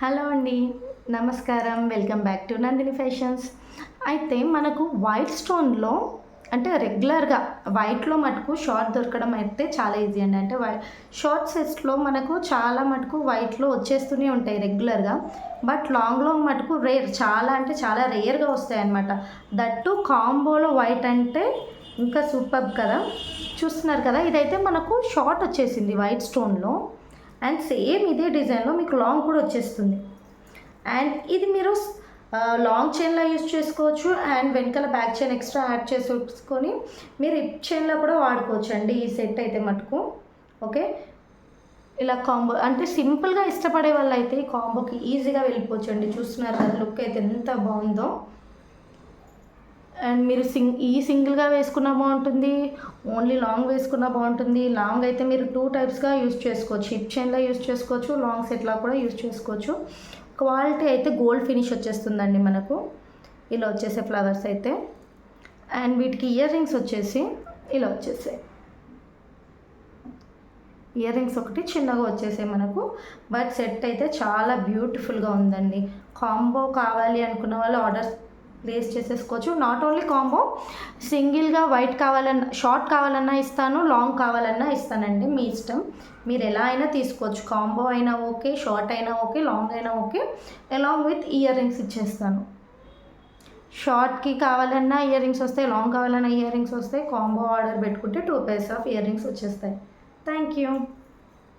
Hello అండి నమస్కారం. Welcome back to Nandini fashions అయితే మనకు వైట్ స్టోన్లో అంటే రెగ్యులర్గా వైట్లో మటుకు షార్ట్ దొరకడం అయితే చాలా ఈజీ అండి. అంటే వై షార్ట్ సెట్స్లో మనకు చాలా మటుకు వైట్లో వచ్చేస్తూనే ఉంటాయి రెగ్యులర్గా బట్ లాంగ్లో మటుకు రేర్ చాలా అంటే చాలా రేర్గా వస్తాయి అన్నమాట. దట్టు కాంబోలో వైట్ అంటే ఇంకా సూపర్ కదా. చూస్తున్నారు కదా ఇదైతే మనకు షార్ట్ వచ్చేసింది వైట్ స్టోన్లో అండ్ సేమ్ ఇదే డిజైన్లో మీకు లాంగ్ కూడా వచ్చేస్తుంది. అండ్ ఇది మీరు లాంగ్ చైన్లో యూస్ చేసుకోవచ్చు. అండ్ వెనకాల బ్యాక్ చైన్ ఎక్స్ట్రా యాడ్ చేసుకొని మీరు హిప్ చైన్లో కూడా వాడుకోవచ్చు అండి ఈ సెట్ అయితే మటుకు. ఓకే? ఇలా కాంబో అంటే సింపుల్గా ఇష్టపడే వాళ్ళు అయితే ఈ కాంబోకి ఈజీగా వెళ్ళిపోవచ్చు అండి. చూస్తున్నారు కదా లుక్ అయితే ఎంత బాగుందో. అండ్ మీరు సింగ్ ఈ సింగిల్గా వేసుకున్నా బాగుంటుంది ఓన్లీ లాంగ్ వేసుకున్నా బాగుంటుంది. లాంగ్ అయితే మీరు టూ టైప్స్గా యూజ్ చేసుకోవచ్చు. హిప్ చైన్లా యూజ్ చేసుకోవచ్చు లాంగ్ సెట్లా కూడా యూస్ చేసుకోవచ్చు. క్వాలిటీ అయితే గోల్డ్ ఫినిష్ వచ్చేస్తుందండి మనకు. ఇలా వచ్చేసే ఫ్లవర్స్ అయితే. అండ్ వీటికి ఇయర్ రింగ్స్ వచ్చేసి ఇలా వచ్చేసాయి ఇయర్ రింగ్స్ ఒకటి చిన్నగా వచ్చేసాయి మనకు. బట్ సెట్ అయితే చాలా బ్యూటిఫుల్గా ఉందండి. కాంబో కావాలి అనుకున్న వాళ్ళు ఆర్డర్ రేస్ చేసేసుకోవచ్చు. నాట్ ఓన్లీ కాంబో సింగిల్గా వైట్ కావాలన్నా షార్ట్ కావాలన్నా ఇస్తాను లాంగ్ కావాలన్నా ఇస్తానండి. మీ ఇష్టం. మీరు ఎలా అయినా తీసుకోవచ్చు. కాంబో అయినా ఓకే షార్ట్ అయినా ఓకే లాంగ్ అయినా okay. Along with ear rings ఇచ్చేస్తాను షార్ట్కి కావాలన్నా ఇయర్ రింగ్స్ వస్తాయి లాంగ్ కావాలన్నా ఇయర్ రింగ్స్ వస్తాయి. కాంబో ఆర్డర్ పెట్టుకుంటే two pairs of ear rings వచ్చేస్తాయి. Thank you